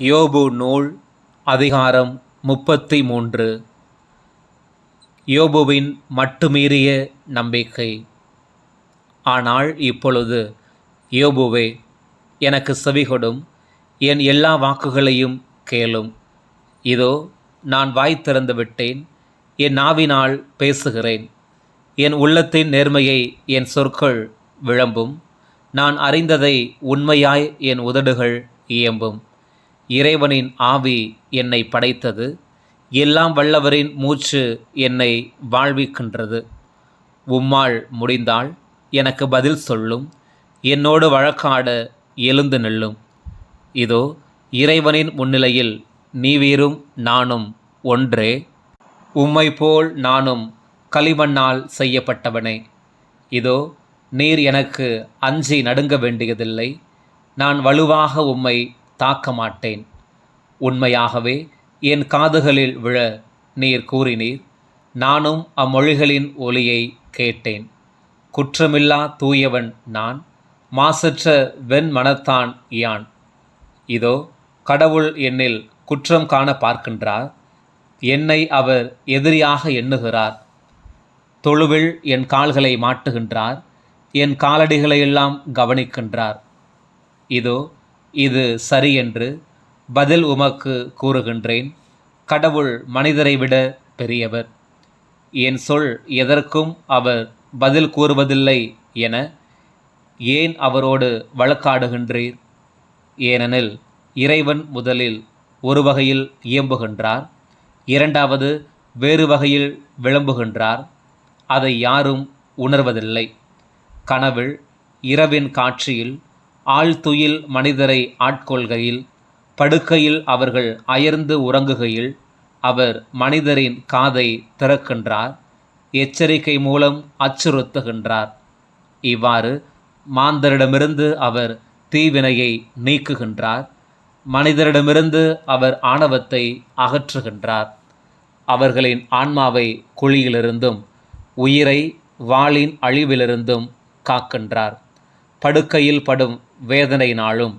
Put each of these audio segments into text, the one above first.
யோபு நூல் அதிகாரம் முப்பத்தி மூன்று யோபுவின் மட்டுமீறிய நம்பிக்கை. ஆனால் இப்பொழுது யோபுவே எனக்கு செவிகொடும் என் எல்லா வாக்குகளையும் கேளும். இதோ நான் வாய் திறந்து விட்டேன் என் நாவினால் பேசுகிறேன். என் உள்ளத்தின் நேர்மையை என் சொற்கள் விளம்பும். நான் அறிந்ததை உண்மையாய் என் உதடுகள் இயம்பும். இறைவனின் ஆவி என்னை படைத்தது. எல்லாம் வல்லவரின் மூச்சு என்னை வாழ்விக்கின்றது. உம்மாள் முடிந்தால் எனக்கு பதில் சொல்லும். என்னோடு வழக்காட எழுந்து நில்லும். இதோ இறைவனின் முன்னிலையில் நீவீரும் நானும் ஒன்றே. உம்மை போல் நானும் களிமண்ணால் செய்யப்பட்டவனே. இதோ நீர் எனக்கு அஞ்சி நடுங்க வேண்டியதில்லை. நான் வலுவாக உம்மை தாக்க மாட்டேன் உண்மையாகவே என் காதுகளில் விழ நீர் கூறினீர். நானும் அம்மொழிகளின் ஒலியை கேட்டேன். குற்றமில்லா தூயவன் நான் மாசற்ற வெண் மனத்தான் யான். இதோ கடவுள் என்னில் குற்றம் காண பார்க்கின்றார். என்னை அவர் எதிரியாக எண்ணுகிறார். தொழுவில் என் கால்களை மாட்டுகின்றார். என் காலடிகளையெல்லாம் கவனிக்கின்றார். இதோ இது சரியென்று பதில் உமக்கு கூறுகின்றேன். கடவுள் மனிதரை விட பெரியவர். என் சொல் எதற்கும் அவர் பதில் கூறுவதில்லை என ஏன் அவரோடு வழக்காடுகின்றீர்? ஏனெனில் இறைவன் முதலில் ஒரு வகையில் இயம்புகின்றார் இரண்டாவது வேறு வகையில் விளம்புகின்றார் அதை யாரும் உணர்வதில்லை. கனவில் இரவின் காட்சியில் ஆழ்துயில் மனிதரை ஆட்கொள்கையில் படுக்கையில் அவர்கள் அயர்ந்து உறங்குகையில் அவர் மனிதரின் காதை திறக்கின்றார் எச்சரிக்கை மூலம் அச்சுறுத்துகின்றார். இவ்வாறு மாந்தரிடமிருந்து அவர் தீவினையை நீக்குகின்றார் மனிதரிடமிருந்து அவர் ஆணவத்தை அகற்றுகின்றார். அவர்களின் ஆன்மாவை குழியிலிருந்தும் உயிரை வாளின் அழிவிலிருந்தும் காக்கின்றார். படுக்கையில் படும் வேதனையினாலும்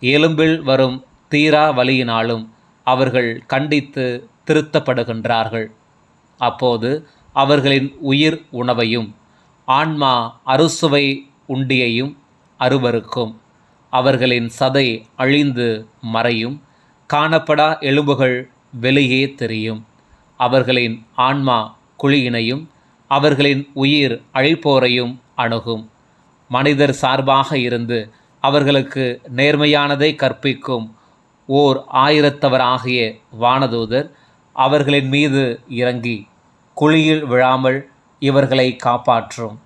எலும்பில் வரும் தீரா வலியினாலும் அவர்கள் கண்டித்து திருத்தப்படுகின்றார்கள். அப்போது அவர்களின் உயிர் உணவையும் ஆன்மா அறுசுவை உண்டியையும் அருவருக்கும். அவர்களின் சதை அழிந்து மறையும். காணப்படா எலும்புகள் வெளியே தெரியும். அவர்களின் ஆன்மா குழியினையும் அவர்களின் உயிர் அழிப்போரையும் அணுகும். மனிதர் சார்பாக இருந்து அவர்களுக்கு நேர்மையானதை கற்பிக்கும் ஓர் ஆயிரத்தவராகிய வானதூதர் அவர்களின் மீது இறங்கி குழியில் விழாமல் இவர்களை காப்பாற்றும்.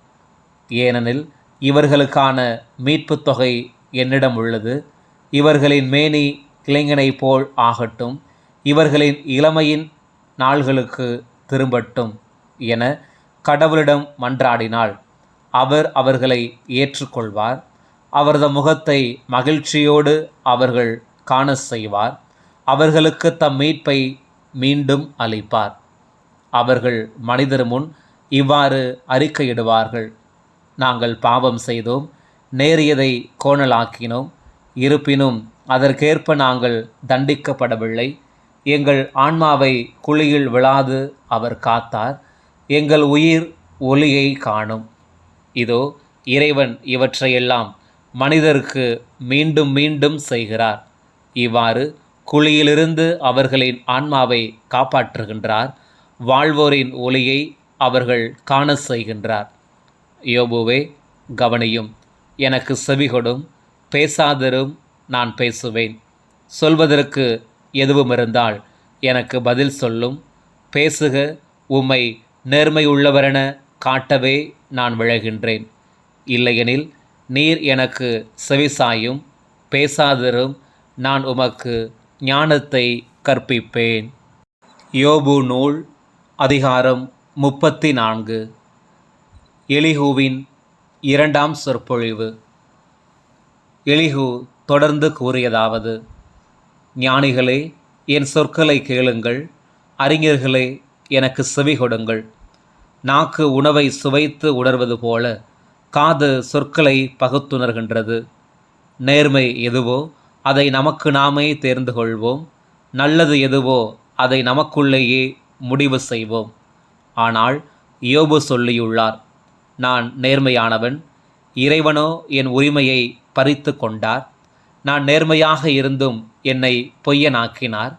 ஏனெனில் இவர்களுக்கான மீட்புத் தொகை என்னிடம் உள்ளது. இவர்களின் மேனி இளைஞனைப் போல் ஆகட்டும் இவர்களின் இளமையின் நாள்களுக்கு திரும்பட்டும் என கடவுளிடம் மன்றாடினாள். அவர் அவர்களை ஏற்றுக்கொள்வார். அவரது முகத்தை மகிழ்ச்சியோடு அவர்கள் காண செய்வார். அவர்களுக்கு தம் மீட்பை மீண்டும் அளிப்பார். அவர்கள் மனிதர் முன் இவ்வாறு அறிக்கையிடுவார்கள். நாங்கள் பாவம் செய்தோம் நேரியதை கோணலாக்கினோம். இருப்பினும் அதற்கேற்ப நாங்கள் தண்டிக்கப்படவில்லை. எங்கள் ஆன்மாவை குழியில் விழாது அவர் காத்தார். எங்கள் உயிர் ஒளியை காணும். இதோ இறைவன் இவற்றையெல்லாம் மனிதருக்கு மீண்டும் மீண்டும் செய்கிறார். இவ்வாறு குழியிலிருந்து அவர்களின் ஆன்மாவை காப்பாற்றுகின்றார். வாழ்வோரின் ஒளியை அவர்கள் காண செய்கின்றார். யோபுவே கவனியும். எனக்கு செவிகொடும் பேசாதரும் நான் பேசுவேன். சொல்வதற்கு எதுவும் இருந்தால் எனக்கு பதில் சொல்லும். பேசுக உம்மை நேர்மையுள்ளவரென காட்டவே நான் விழகின்றேன். இல்லையெனில் நீர் எனக்கு செவிசாயும் பேசாதரும் நான் உமக்கு ஞானத்தை கற்பிப்பேன். யோபு நூல் அதிகாரம் முப்பத்தி நான்கு எலிஹூவின் இரண்டாம் சொற்பொழிவு. எலிஹு தொடர்ந்து கூறியதாவது ஞானிகளே என் சொற்களை கேளுங்கள் அறிஞர்களே எனக்கு செவி கொடுங்கள். நாக்கு உணவை சுவைத்து உணர்வது போல காது சொற்களை பகுத்துணர்கின்றது. நேர்மை எதுவோ அதை நமக்கு நாமே தேர்ந்து கொள்வோம். நல்லது எதுவோ அதை நமக்குள்ளேயே முடிவு செய்வோம். ஆனால் யோபு சொல்லியுள்ளார் நான் நேர்மையானவன் இறைவனோ என் உரிமையை பறித்து கொண்டார். நான் நேர்மையாக இருந்தும் என்னை பொய்யனாக்கினார்.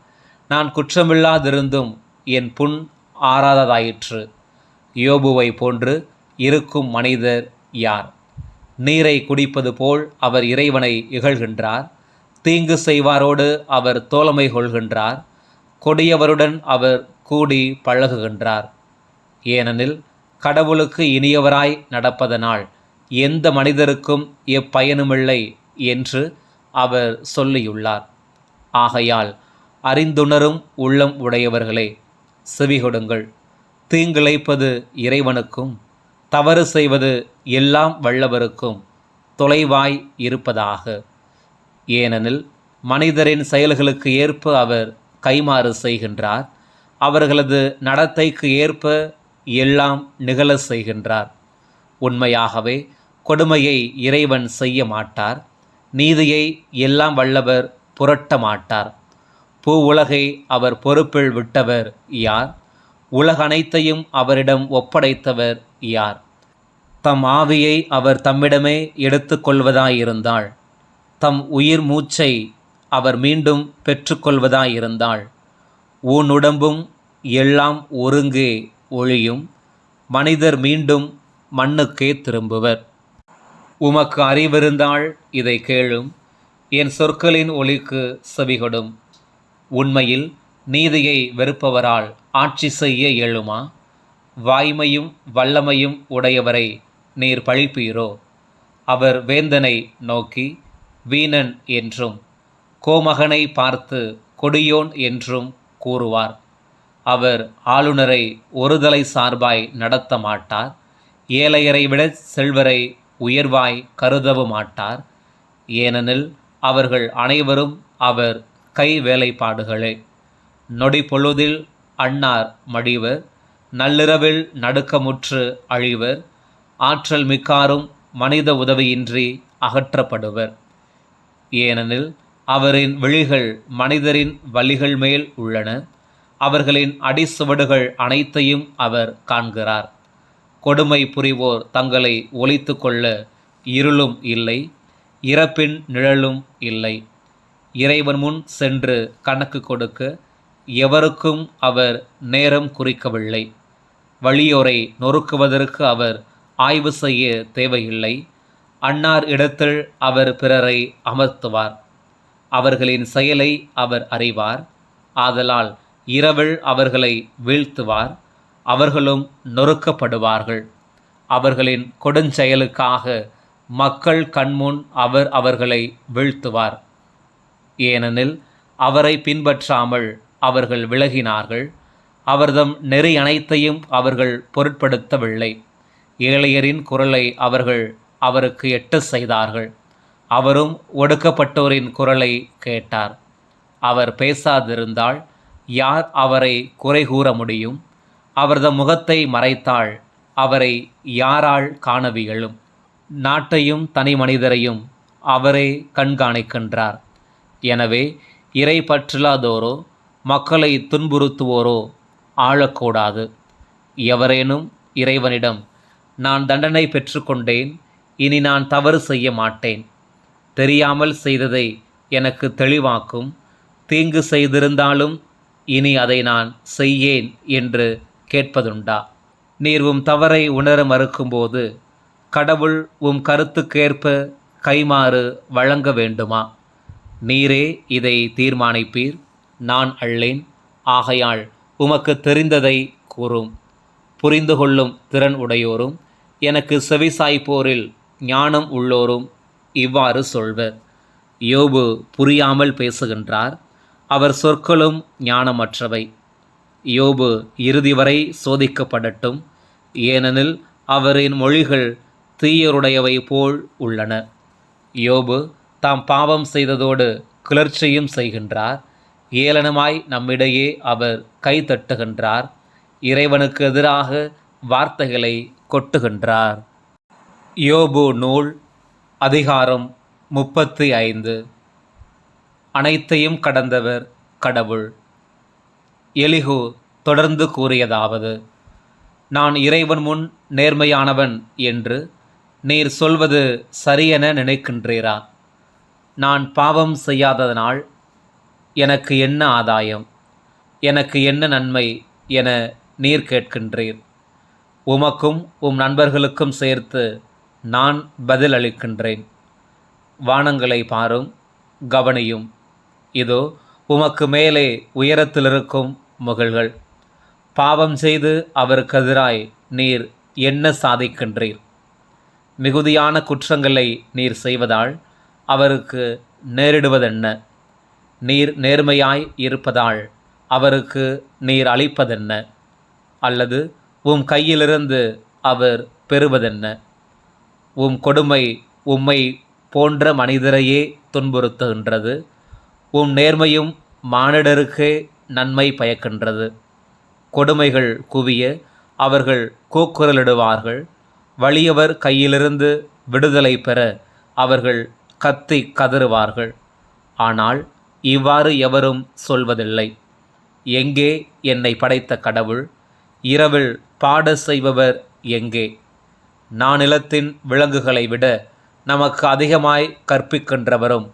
நான் குற்றமில்லாதிருந்தும் என் புண் ஆறாததாயிற்று. யோபுவை போன்று இருக்கும் மனிதர் யார்? நீரை குடிப்பது போல் அவர் இறைவனை இகழ்கின்றார். தீங்கு செய்வாரோடு அவர் தோழமை கொள்கின்றார். கொடியவருடன் அவர் கூடி பழகுகின்றார். ஏனெனில் கடவுளுக்கு இனியவராய் நடப்பதனால் எந்த மனிதருக்கும் எப்பயனுமில்லை என்று அவர் சொல்லியுள்ளார். ஆகையால் அறிந்துணரும் உள்ளம் உடையவர்களே செவிகொடுங்கள். தீங்கிழைப்பது இறைவனுக்கும் தவறு செய்வது எல்லாம் வல்லவருக்கும் தொலைவாய் இருப்பதாக. ஏனெனில் மனிதரின் செயல்களுக்கு ஏற்ப அவர் கைமாறு செய்கின்றார். அவர்களது நடத்தைக்கு ஏற்ப எல்லாம் நிகழ செய்கின்றார். உண்மையாகவே கொடுமையை இறைவன் செய்ய மாட்டார். நீதியை எல்லாம் வல்லவர் புரட்ட மாட்டார். பூ உலகை அவர் பொறுப்பில் விட்டவர் யார்? உலக அனைத்தையும் அவரிடம் ஒப்படைத்தவர் யார்? தம் ஆவியை அவர் தம்மிடமே எடுத்துக்கொள்வதாயிருந்தாள் தம் உயிர் மூச்சை அவர் மீண்டும் பெற்றுக்கொள்வதாயிருந்தாள் உன் உடம்பும் எல்லாம் ஒருங்கே ஒழியும் மனிதர் மீண்டும் மண்ணுக்கே திரும்புவர். உமக்கு அறிவிருந்தால் இதை கேளும். என் சொற்களின் ஒளிக்கு செவிகொடும். உண்மையில் நீதியை வெறுப்பவரால் ஆட்சி செய்ய இயலுமா? வாய்மையும் வல்லமையும் உடையவரை நீர் பழிப்பீரோ? அவர் வேந்தனை நோக்கி வீணன் என்றும் கோமகனை பார்த்து கொடியோன் என்றும் கூறுவார். அவர் ஆளுநரை ஒருதலை சார்பாய் நடத்த மாட்டார். ஏழையரை விட செல்வரை உயர்வாய் கருதவு மாட்டார். ஏனெனில் அவர்கள் அனைவரும் அவர் கை வேலைப்பாடுகளே நொடி பொழுதில் அன்னார் மடிவர் நள்ளிரவில் நடுக்கமுற்று அழிவர் ஆற்றல் மிக்காரும் மனித உதவியின்றி அகற்றப்படுவர். ஏனெனில் அவரின் விழிகள் மனிதரின் வழிகள் மேல் உள்ளன அவர்களின் அடிசுவடுகள் அனைத்தையும் அவர் காண்கிறார். கொடுமை புரிவோர் தங்களை ஒழித்து கொள்ள இருளும் இல்லை இறப்பின் நிழலும் இல்லை. இறைவன் முன் சென்று கணக்கு கொடுக்க எவருக்கும் அவர் நேரம் குறிக்கவில்லை. வழியோரை நொறுக்குவதற்கு அவர் ஆய்வு செய்ய தேவையில்லை. அன்னார் இடத்தில் அவர் பிறரை அமர்த்துவார். அவர்களின் செயலை அவர் அறிவார். ஆதலால் இரவில் அவர்களை வீழ்த்துவார். அவர்களும் நொறுக்கப்படுவார்கள். அவர்களின் கொடுஞ்செயலுக்காக மக்கள் கண்முன் அவர் அவர்களை வீழ்த்துவார். ஏனெனில் அவரை பின்பற்றாமல் அவர்கள் விலகினார்கள். அவர்தம் நெறி அனைத்தையும் அவர்கள் பொருட்படுத்தவில்லை. ஏழையரின் குரலை அவர்கள் அவருக்கு எட்டு செய்தார்கள். அவரும் ஒடுக்கப்பட்டோரின் குரலை கேட்டார். அவர் பேசாதிருந்தால் யார் அவரை குறை கூற முடியும்? அவரது முகத்தை மறைத்தால் அவரை யாரால் காணவியலும் நாட்டையும் தனி மனிதரையும் அவரே கண்காணிக்கின்றார். எனவே இறை பற்றில்லாதோரோ மக்களை துன்புறுத்துவோரோ? ஆளக்கூடாது. எவரேனும் இறைவனிடம் நான் தண்டனை பெற்றுக்கொண்டேன் இனி நான் தவறு செய்ய மாட்டேன். தெரியாமல் செய்ததை எனக்கு தெளிவாக்கும். தீங்கு செய்திருந்தாலும் இனி அதை நான் செய்யேன் என்று கேட்பதுண்டா? நீர் உம் தவறை உணர மறுக்கும்போது கடவுள் உம் கருத்துக்கேற்ப கைமாறு வழங்க வேண்டுமா? நீரே இதை தீர்மானிப்பீர். நான் அள்ளேன். ஆகையால் உமக்கு தெரிந்ததை கூறும். புரிந்து கொள்ளும் திறன் உடையோரும் எனக்கு செவிசாய்ப்போரில் ஞானம் உள்ளோரும் இவ்வாறு சொல்வர் யோபு புரியாமல் பேசுகின்றார் அவர் சொற்களும் ஞானமற்றவை. யோபு இறுதி வரை சோதிக்கப்படட்டும் ஏனெனில் அவரின் மொழிகள் தீயருடையவை போல் உள்ளன. யோபு தாம் பாவம் செய்ததோடு கிளர்ச்சியும் செய்கின்றார் ஏளனமாய் நம்மிடையே அவர் கைதட்டுகின்றார் இறைவனுக்கு எதிராக வார்த்தைகளை கொட்டுகின்றார். யோபு நூல் அதிகாரம் முப்பத்தி ஐந்து அனைத்தையும் கடந்தவர் கடவுள். எலிகு தொடர்ந்து கூறியதாவது நான் இறைவன் முன் நேர்மையானவன் என்று நீர் சொல்வது சரியென நினைக்கின்றீரா? நான் பாவம் செய்யாததனால் எனக்கு என்ன ஆதாயம்? எனக்கு என்ன நன்மை என நீர் கேட்கின்றீர். உமக்கும் உம் நண்பர்களுக்கும் சேர்த்து நான் பதில் அளிக்கின்றேன். வானங்களை பாரும் கவனியும். இதோ உமக்கு மேலே உயரத்தில் இருக்கும் முகள்கள் பாவம் செய்து அவருக்கு எதிராய் நீர் என்ன சாதிக்கின்றீர்? மிகுதியான குற்றங்களை நீர் செய்வதால் அவருக்கு நேரிடுவதென்ன? நீர் நேர்மையாய் இருப்பதால் அவருக்கு நீர் அளிப்பதென்ன? அல்லது உம் கையிலிருந்து அவர் பெறுவதென்ன? உம் கொடுமை உம்மை போன்ற மனிதரையே துன்புறுத்துகின்றது. உம் நேர்மையும் மானிடருக்கே நன்மை பயக்கின்றது. கொடுமைகள் குவிய அவர்கள் கூக்குரலிடுவார்கள். வலியவர் கையிலிருந்து விடுதலை பெற அவர்கள் கத்தி கதறுவார்கள். ஆனால் இவ்வாறு எவரும் சொல்வதில்லை. எங்கே என்னை படைத்த கடவுள்? இரவில் பாட செய்பவர் எங்கே? நானிலத்தின் விலங்குகளை விட நமக்கு அதிகமாய் கற்பிக்கின்றவரும்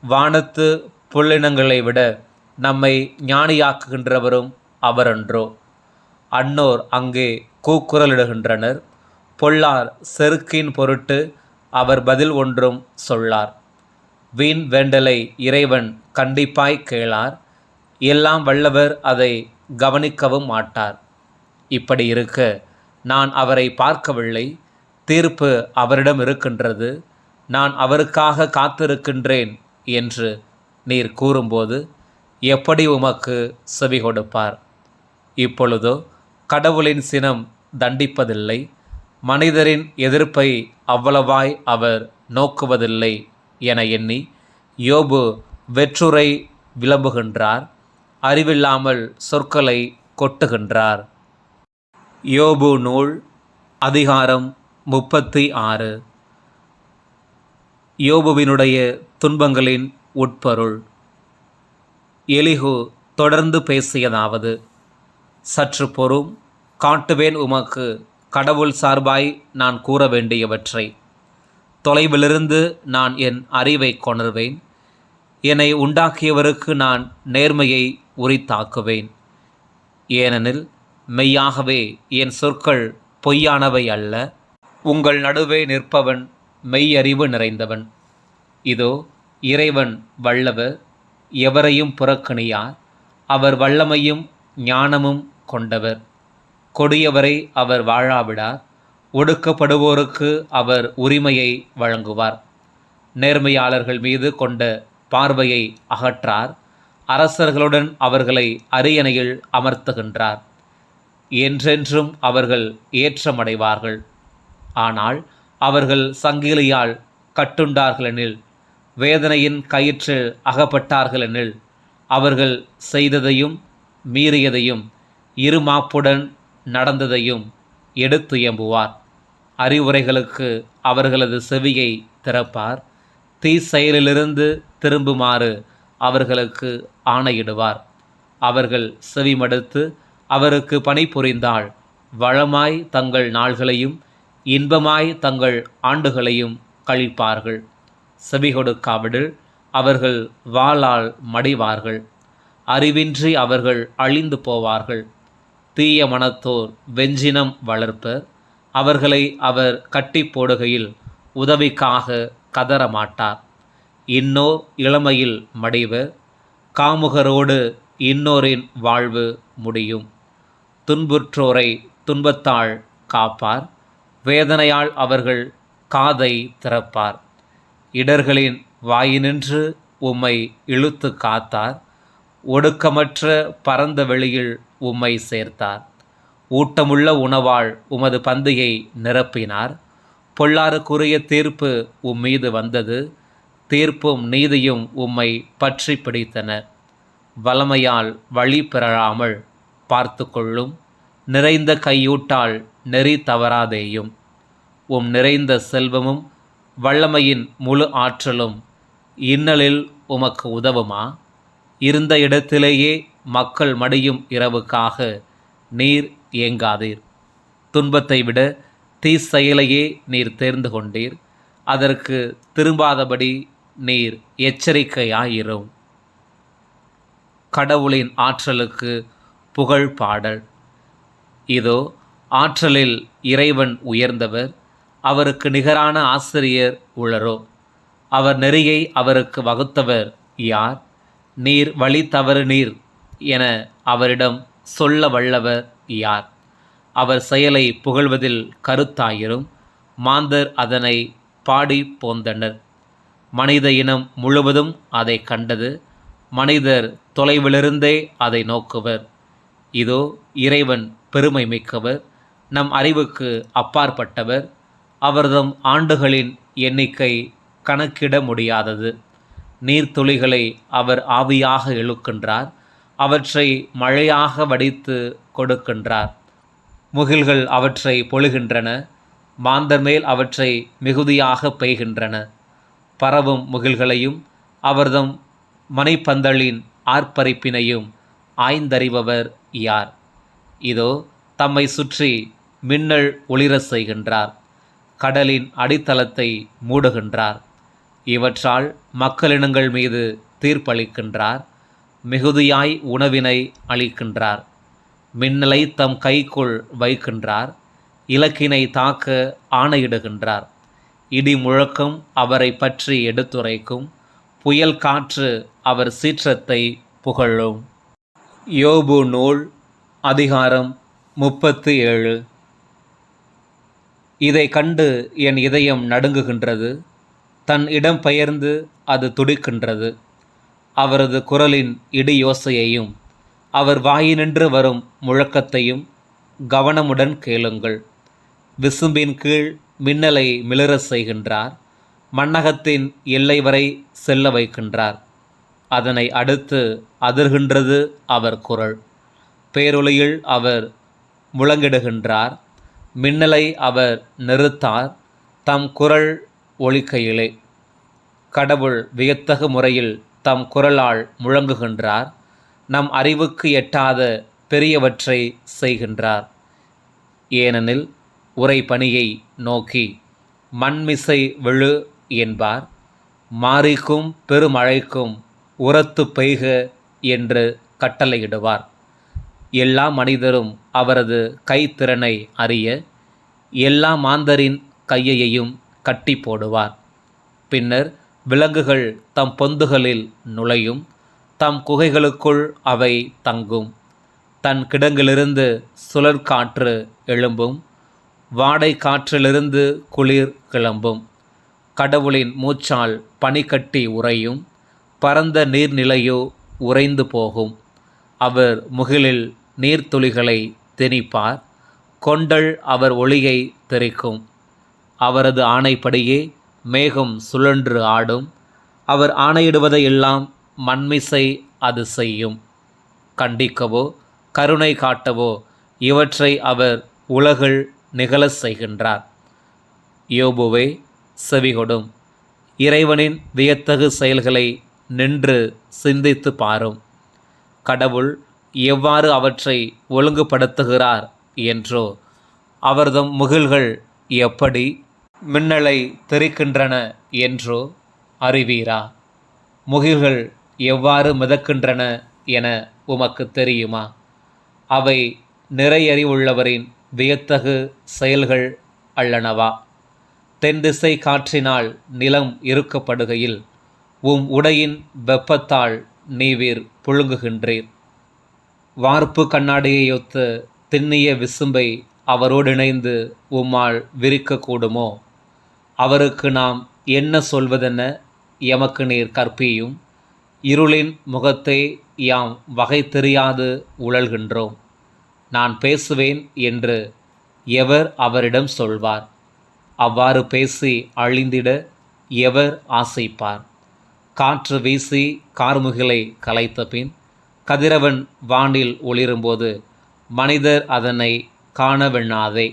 வானத்து புல்லினங்களை விட நம்மை ஞானியாக்குகின்றவரும் அவரன்றோ? அன்னோர் அங்கே கூக்குரலிடுகின்றனர் பொல்லார் செருக்கின் பொருட்டு அவர் பதில் ஒன்றும் சொல்லார். வீண் வேண்டலை இறைவன் கண்டிப்பாய் கேளார். எல்லாம் வல்லவர் அதை கவனிக்கவும் மாட்டார். இப்படி இருக்க நான் அவரை பார்க்கவில்லை. தீர்ப்பு அவரிடம் இருக்கின்றது. நான் அவருக்காக காத்திருக்கின்றேன் என்று நீர் கூறும்போது எப்படி உமக்கு செவி கொடுப்பார்? இப்பொழுதோ கடவுளின் சினம் தண்டிப்பதில்லை. மனிதரின் எதிர்ப்பை அவ்வளவாய் அவர் நோக்குவதில்லை என எண்ணி யோபு வெற்றுரை விளம்புகின்றார். அறிவில்லாமல் சொற்களை கொட்டுகின்றார். யோபு நூல் அதிகாரம் முப்பத்தி ஆறு. யோபுவினுடைய துன்பங்களின் உட்பொருள். எலிகு தொடர்ந்து பேசியதாவது சற்று பொறும் காட்டுவேன் உமக்கு கடவுள் சார்பாய் நான் கூற வேண்டியவற்றை தொலைவிலிருந்து நான் என் அறிவை கொணர்வேன். என்னை உண்டாக்கியவருக்கு நான் நேர்மையை உரித்தாக்குவேன். ஏனெனில் மெய்யாகவே என் சொற்கள் பொய்யானவை அல்ல. உங்கள் நடுவே நிற்பவன் மெய்யறிவு நிறைந்தவன். இதோ இறைவன் வல்லவர் எவரையும் புறக்கணியார். அவர் வல்லமையும் ஞானமும் கொண்டவர். கொடியவரை அவர் வாழாவிடார். ஒடுக்கப்படுவோருக்கு அவர் உரிமையை வழங்குவார். நேர்மையாளர்கள் மீது கொண்ட பார்வையை அகற்றார். அரசர்களுடன் அவர்களை அரியணையில் அமர்த்துகின்றார். என்றென்றும் அவர்கள் ஏற்றமடைவார்கள். ஆனால் அவர்கள் சங்கிலியால் கட்டுண்டார்களெனில் வேதனையின் கயிற்றில் அகப்பட்டார்களெனில் அவர்கள் செய்ததையும் மீறியதையும் இருமாப்புடன் நடந்ததையும் எடுத்துயம்புவார் அறிவுரைகளுக்கு அவர்களது செவியை திறப்பார். தீ செயலிலிருந்து திரும்புமாறு அவர்களுக்கு ஆணையிடுவார். அவர்கள் செவிமடுத்து அவருக்கு பணிபுரிந்தால் வளமாய் தங்கள் நாள்களையும் இன்பமாய் தங்கள் ஆண்டுகளையும் கழிப்பார்கள். செவி கொடுக்காவிடில் அவர்கள் வாளால் மடிவார்கள். அறிவின்றி அவர்கள் அழிந்து போவார்கள். தீய மனத்தோர் வெஞ்சினம் வளர்ப்பர். அவர்களை அவர் கட்டி போடுகையில் உதவிக்காக கதற மாட்டார் இன்னோர் இளமையில் மடிவர் காமுகரோடு இன்னோரின் வாழ்வு முடியும். துன்புற்றோரை துன்பத்தால் காப்பார் வேதனையால் அவர்கள் காதை திறப்பார். இடர்களின் வாயினின்று உம்மை இழுத்து காத்தார் ஒடுக்கமற்ற பரந்த வெளியில் உம்மை சேர்த்தார். ஊட்டமுள்ள உணவால் உமது பந்தியை நிரப்பினார். பொள்ளாருக்குரிய தீர்ப்பு உம் மீது வந்தது. தீர்ப்பும் நீதியும் உம்மை பற்றி பிடித்தன. வலமையால் வழி பெறாமல் பார்த்து கொள்ளும். நிறைந்த கையூட்டால் நெறி தவறாதேயும். உம் நிறைந்த செல்வமும் வல்லமையின் முழு ஆற்றலும் இன்னலில் உமக்கு உதவுமா? இருந்த இடத்திலேயே மக்கள் மடியும் இரவுக்காக நீர் ஏங்காதீர் துன்பத்தை விட தீ செயலையே நீர் தேர்ந்து கொண்டீர். அதற்கு திரும்பாதபடி நீர் எச்சரிக்கையாயிரும். கடவுளின் ஆற்றலுக்கு புகழ் பாடல். இதோ ஆற்றலில் இறைவன் உயர்ந்தவர் அவருக்கு நிகரான ஆசிரியர் உளரோ. அவர் நெறியை அவருக்கு வகுத்தவர் யார்? நீர் வழி தவறு நீர் என அவரிடம் சொல்ல வல்லவர் யார்? அவர் செயலை புகழ்வதில் கருத்தாயிரும். மாந்தர் அதனை பாடி போந்தனர். மனித இனம் முழுவதும் அதை கண்டது. மனிதர் தொலைவிலிருந்தே அதை நோக்குவர். இதோ இறைவன் பெருமை மிக்கவர். நம் அறிவுக்கு அப்பாற்பட்டவர். அவர்தம் ஆண்டுகளின் எண்ணிக்கை கணக்கிட முடியாதது. நீர்த்துளிகளை அவர் ஆவியாக இழுக்கின்றார். அவற்றை மழையாக வடித்து கொடுக்கின்றார். முகில்கள் அவற்றை பொழுகின்றன மாந்தர் மேல் அவற்றை மிகுதியாக பெய்கின்றன. பரவும் முகில்களையும் அவர்தம் மனைப்பந்தலின் ஆர்ப்பரிப்பினையும் ஆய்ந்தறிபவர் யார்? இதோ தம்மை சுற்றி மின்னல் ஒளிர செய்கின்றார் கடலின் அடித்தளத்தை மூடுகின்றார். இவற்றால் மக்களினங்கள் மீது தீர்ப்பளிக்கின்றார் மிகுதியாய் உணவினை அளிக்கின்றார். மின்னலை தம் கைக்குள் வைக்கின்றார் இலக்கினை தாக்க ஆணையிடுகின்றார். இடி முழக்கம் அவரை பற்றி எடுத்துரைக்கும் புயல் காற்று அவர் சீற்றத்தை புகழும். யோபு நூல் அதிகாரம் முப்பத்து ஏழு. இதை கண்டு என் இதயம் நடுங்குகின்றது தன் இடம் பெயர்ந்து அது துடிக்கின்றது. அவரது குரலின் இடி யோசையையும் அவர் வாயினின்று வரும் முழக்கத்தையும் கவனமுடன் கேளுங்கள். விசும்பின் கீழ் மின்னலை மிளற செய்கின்றார். மன்னகத்தின் எல்லை வரை செல்ல வைக்கின்றார். அதனை அடுத்து அதிர்கின்றது அவர் குரல். பேரொளியில் அவர் முழங்கிடுகின்றார். மின்னலை அவர் நிறுத்தார். தம் குரல் ஒழிக்கையிலே கடவுள் வியத்தகு முறையில் தம் குரலால் முழங்குகின்றார். நம் அறிவுக்கு எட்டாத பெரியவற்றை செய்கின்றார். ஏனெனில் உரை பணியை நோக்கி மண்மிசை விழு என்பார். மாறிக்கும் பெருமழைக்கும் உரத்து பெய்க என்று கட்டளையிடுவார். எல்லா மனிதரும் அவரது கைத்திறனை அறிய எல்லா மாந்தரின் கையையும் கட்டி போடுவார். பின்னர் விலங்குகள் தம் பொந்துகளில் நுழையும். தம் குகைகளுக்குள் அவை தங்கும். தன் கிடங்கிலிருந்து சுழற்காற்று எழும்பும். வாடை காற்றிலிருந்து குளிர் கிளம்பும். கடவுளின் மூச்சால் பனிக்கட்டி உறையும். பரந்த நீர்நிலையோ உறைந்து போகும். அவர் முகிலில் நீர்த்துளிகளை திணிப்பார். கொண்டல் அவர் ஒளியை தெரிக்கும். அவரது ஆணைப்படியே மேகம் சுழன்று ஆடும். அவர் ஆணையிடுவதையெல்லாம் மண்மிசை அது செய்யும். கண்டிக்கவோ கருணை காட்டவோ இவற்றை அவர் உலகில் நிகழச் செய்கின்றார். யோபுவே செவிகொடும். இறைவனின் வியத்தகு செயல்களை நின்று சிந்தித்து பாரும். கடவுள் எவ்வாறு அவற்றை ஒழுங்குபடுத்துகிறார் என்றோ அவர்தம் முகில்கள் எப்படி மின்னலை தெரிக்கின்றன என்றோ அறிவீரா? முகில்கள் எவ்வாறு மிதக்கின்றன என உமக்கு தெரியுமா? அவை நிறையறிவுள்ளவரின் வியத்தகு செயல்கள் அல்லனவா? தென் திசை காற்றினால் நிலம் இருக்கப்படுகையில் உம் உடையின் வெப்பத்தால் நீவீர் புழுங்குகின்றீர். வார்ப்பு கண்ணாடியையொத்து திண்ணிய விசும்பை அவரோடு இணைந்து உம்மால் விரிக்கக்கூடுமோ? அவருக்கு நாம் என்ன சொல்வதென எமக்கு நீர் கற்பியும். இருளின் முகத்தை யாம் வகை தெரியாது உழல்கின்றோம். நான் பேசுவேன் என்று எவர் அவரிடம் சொல்வார். அவ்வாறு பேசி அழிந்திட எவர் ஆசைப்பார். காற்று வீசி கார்முகிலை கலைத்த பின் கதிரவன் வானில் ஒளிரும்போது மனிதர் அதனை காணவெண்ணாதே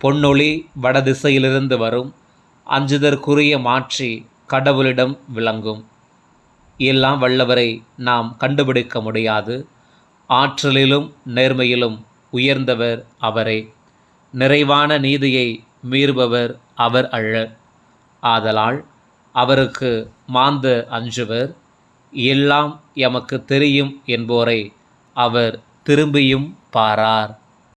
பொன்னொளி வடதிசையிலிருந்து வரும் அஞ்சுதற்குரிய மாற்றி கடவுளிடம் விளங்கும். எல்லாம் வல்லவரை நாம் கண்டுபிடிக்க முடியாது. ஆற்றலிலும் நேர்மையிலும் உயர்ந்தவர் அவரே. நிறைவான நீதியை மீறுபவர் அவர் அல்ல ஆதலால் அவருக்கு மாந்த அஞ்சுவர். எல்லாம் எமக்கு தெரியும் என்போரை அவர் திரும்பியும் பாரார்.